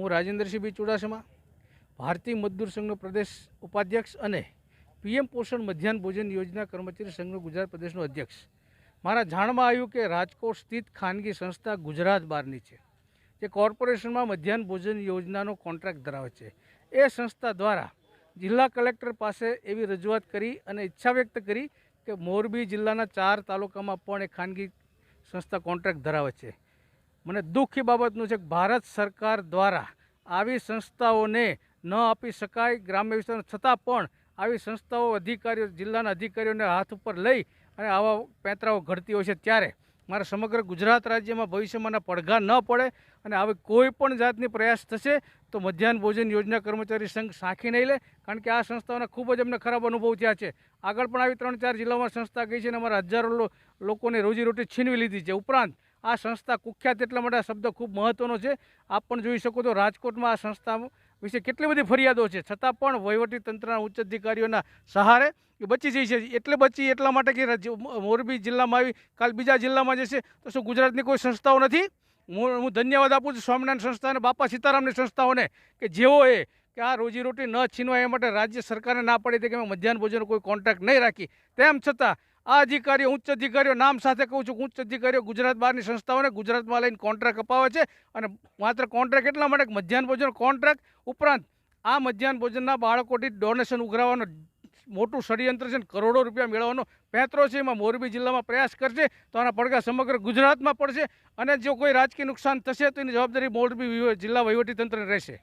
હું રાજેન્દ્રસિંહ બી ચુડાસમા, ભારતીય મજદૂર સંઘનો પ્રદેશ ઉપાધ્યક્ષ અને પીએમ પોષણ મધ્યાહન ભોજન યોજના કર્મચારી સંઘનો ગુજરાત પ્રદેશનો અધ્યક્ષ. મારા જાણમાં આવ્યું કે રાજકોટ સ્થિત ખાનગી સંસ્થા ગુજરાત બહારની છે, જે કોર્પોરેશનમાં મધ્યાહન ભોજન યોજનાનો કોન્ટ્રાક્ટ ધરાવે છે. એ સંસ્થા દ્વારા જિલ્લા કલેક્ટર પાસે એવી રજૂઆત કરી અને ઈચ્છા વ્યક્ત કરી કે મોરબી જિલ્લાના ચાર તાલુકામાં પણ એ ખાનગી સંસ્થા કોન્ટ્રાક્ટ ધરાવે છે. મને દુઃખ બાબતનું છે કે ભારત સરકાર દ્વારા આવી સંસ્થાઓને ન આપી શકાય ગ્રામ્ય વિસ્તાર છતાં પણ આવી સંસ્થાઓ, અધિકારીઓ, જિલ્લાના અધિકારીઓને હાથ ઉપર લઈ અને આવા પેંતરાઓ ઘડતી હોય છે ત્યારે મારા સમગ્ર ગુજરાત રાજ્યમાં ભવિષ્યમાંના પડઘા ન પડે અને આવી કોઈ પણ જાતની પ્રયાસ થશે તો મધ્યાહન ભોજન યોજના કર્મચારી સંઘ સાંખી નહીં લે, કારણ કે આ સંસ્થાઓના ખૂબ જ અમને ખરાબ અનુભવ થયા છે. આગળ પણ આવી ત્રણ ચાર જિલ્લામાં સંસ્થા ગઈ છે અને અમારા હજારો લોકોને રોજીરોટી છીનવી લીધી છે. ઉપરાંત આ સંસ્થા કુખ્યાત એટલા માટે આ શબ્દ ખૂબ મહત્ત્વનો છે. આપ પણ જોઈ શકો તો રાજકોટમાં આ સંસ્થા વિશે કેટલી બધી ફરિયાદો છે. છતાં પણ વહીવટી તંત્રના ઉચ્ચ અધિકારીઓના સહારે એ બચી જઈ છે. એટલે બચી એટલા માટે કે મોરબી જિલ્લામાં આવી, કાલ બીજા જિલ્લામાં જશે તો શું ગુજરાતની કોઈ સંસ્થાઓ નથી? હું ધન્યવાદ આપું છું સ્વામિનારાયણ સંસ્થા અને બાપા સીતારામની સંસ્થાઓને કે જેઓએ કે આ રોજીરોટી ન છીનવાય એ માટે રાજ્ય સરકારને ના પડે તે કે મધ્યાહન ભોજનનો કોઈ કોન્ટ્રાક્ટ નહીં રાખી. તેમ છતાં આ અધિકારીઓ, ઉચ્ચ અધિકારીઓ નામ સાથે કહું છું ઉચ્ચ અધિકારીઓ ગુજરાત બહારની સંસ્થાઓને ગુજરાતમાં લઈને કોન્ટ્રાક્ટ અપાવે છે અને માત્ર કોન્ટ્રાક્ટ એટલા માટે મધ્યાહન ભોજન કોન્ટ્રાક્ટ ઉપરાંત આ મધ્યાહન ભોજનના બાળકોથી ડોનેશન ઉઘરાવવાનો મોટું ષડયંત્ર છે કરોડો રૂપિયા મેળવવાનો પેંતરો છે. એમાં મોરબી જિલ્લામાં પ્રયાસ કરશે તો આના પડઘા સમગ્ર ગુજરાતમાં પડશે અને જો કોઈ રાજકીય નુકસાન થશે તો એની જવાબદારી મોરબી જિલ્લા વહીવટીતંત્રને રહેશે.